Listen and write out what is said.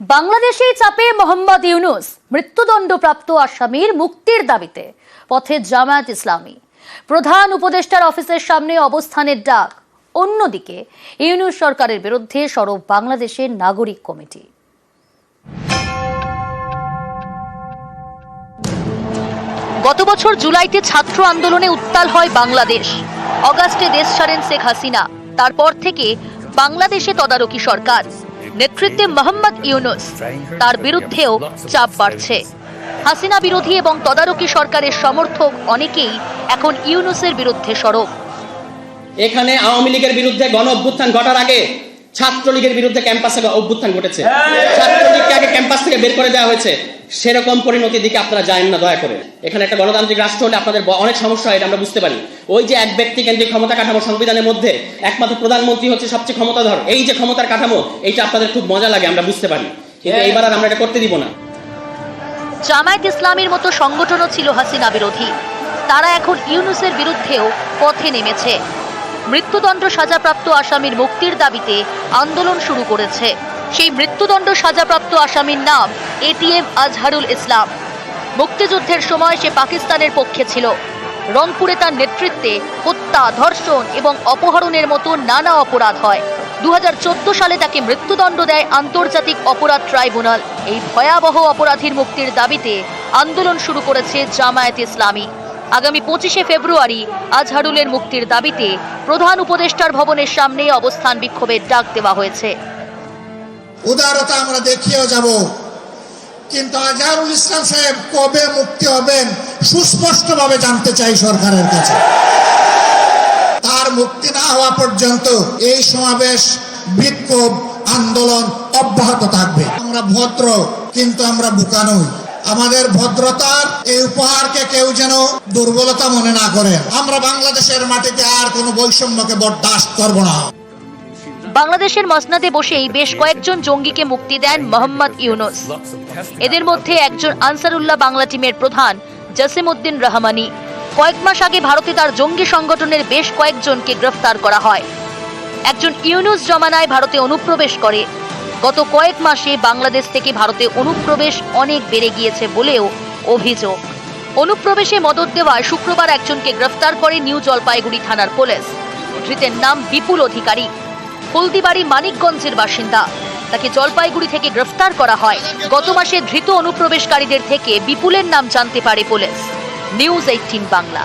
বাংলাদেশেই চাপে মোহাম্মদ ইউনুস, মৃত্যুদণ্ডপ্রাপ্ত আসামির মুক্তির দাবিতে পথে জামায়াত ইসলামী। প্রধান উপদেষ্টার অফিসের সামনে অবস্থানের ডাক। অন্যদিকে, ইউনুস সরকারের বিরুদ্ধে সরব বাংলাদেশের নাগরিক কমিটি। গত বছর জুলাইতে ছাত্র আন্দোলনে উত্তাল হয় বাংলাদেশ। অগাস্টে দেশ ছাড়েন শেখ হাসিনা। তারপর থেকে বাংলাদেশে তদারকি সরকার। নেতৃত্বে মোহাম্মদ ইউনুস। তার বিরুদ্ধেও চাপ বাড়ছে। হাসিনা বিরোধী এবং তদারকি সরকারের সমর্থক অনেকেই এখন ইউনুসের বিরুদ্ধে সরব। এখানে আওয়ামী লীগের বিরুদ্ধে গণ অভ্যুত্থান ঘটার আগে ছাত্রলীগের বিরুদ্ধে ক্যাম্পাসে অভ্যুত্থান ঘটেছে। ছাত্রলীগকে আগে ক্যাম্পাস থেকে বের করে দেওয়া হয়েছে সেরকম পরিণতির দিকে আপনারা যায়েন না দয়া করে। এখানে একটা গণতান্ত্রিক রাষ্ট্র হলে আপনাদের অনেক সমস্যা হয় এটা আমরা বুঝতে পারি। ওই যে এক ব্যক্তি কেন্দ্রিক ক্ষমতা কাঠামো সংবিধানের মধ্যে একমাত্র প্রধানমন্ত্রী হচ্ছে সবচেয়ে ক্ষমতাধর। এই যে ক্ষমতার কাঠামো এইটা আপনাদের খুব মজা লাগে আমরা বুঝতে পারি। কিন্তু এইবার আর আমরা এটা করতে দিব না। জামায়াত ইসলামীর মতো সংগঠনও ছিল হাসিনা বিরোধী। তারা এখন ইউনুসের বিরুদ্ধেও পথে নেমেছে। মৃত্যুদণ্ড সাজাপ্রাপ্ত আসামির মুক্তির দাবিতে আন্দোলন শুরু করেছে। সেই মৃত্যুদণ্ড সাজাপ্রাপ্ত আসামির নাম এটিএম আজহারুল ইসলাম। মুক্তিযুদ্ধের সময় সে পাকিস্তানের পক্ষে ছিল। রংপুরে তার নেতৃত্বে হত্যা, ধর্ষণ এবং অপহরণের মতো নানা অপরাধ হয়। দু হাজার চোদ্দ সালে তাকে মৃত্যুদণ্ড দেয় আন্তর্জাতিক অপরাধ ট্রাইব্যুনাল। এই ভয়াবহ অপরাধীর মুক্তির দাবিতে আন্দোলন শুরু করেছে জামায়াত ইসলামী। আগামী পঁচিশে ফেব্রুয়ারি আজহারুলের মুক্তির দাবিতে প্রধান উপদেষ্টার ভবনের সামনে অবস্থান বিক্ষোভের ডাক দেওয়া হয়েছে। উদারতা আমরা দেখিয়েও যাব। কিন্তু আজহারুল ইসলাম সাহেব কবে মুক্তি হবেন সুস্পষ্টভাবে জানতে চাই সরকারের কাছে। তার মুক্তি না হওয়া পর্যন্ত এই সমাবেশ, বিক্ষোভ, আন্দোলন অব্যাহত থাকবে। আমরা ভদ্র, কিন্তু আমরা বোকা নই। আমাদের ভদ্রতার এই উপহারকে কেউ যেন দুর্বলতা মনে না করে। আমরা বাংলাদেশের মাটিতে আর কোনো বৈষম্যকে বরদাস্ত করব না। বাংলাদেশের মসনাদে বসেই বেশ কয়েকজন জঙ্গিকে মুক্তি দেন মোহাম্মদ ইউনুস। এদের মধ্যে একজন আনসারুল্লাহ বাংলা টিমের প্রধান জাসিম উদ্দিন রহমানি। কয়েক মাস আগে ভারতে তার জঙ্গি সংগঠনের বেশ কয়েকজনকে গ্রেফতার করা হয়। একজন ইউনুস জমানায় ভারতে অনুপ্রবেশ করে। গত কয়েক মাসে বাংলাদেশ থেকে ভারতে অনুপ্রবেশ অনেক বেড়ে গিয়েছে বলেও অভিযোগ। অনুপ্রবেশে মদত দেওয়ায় শুক্রবার একজনকে গ্রেফতার করে নিউ জলপাইগুড়ি থানার পুলিশ। ধৃতের নাম বিপুল অধিকারী। হলদিবাড়ি মানিকগঞ্জের বাসিন্দা। তাকে জলপাইগুড়ি থেকে গ্রেফতার করা হয়। গত মাসে ধৃত অনুপ্রবেশকারীদের থেকে বিপুলের নাম জানতে পারে পুলিশ। News eighteen Bangla.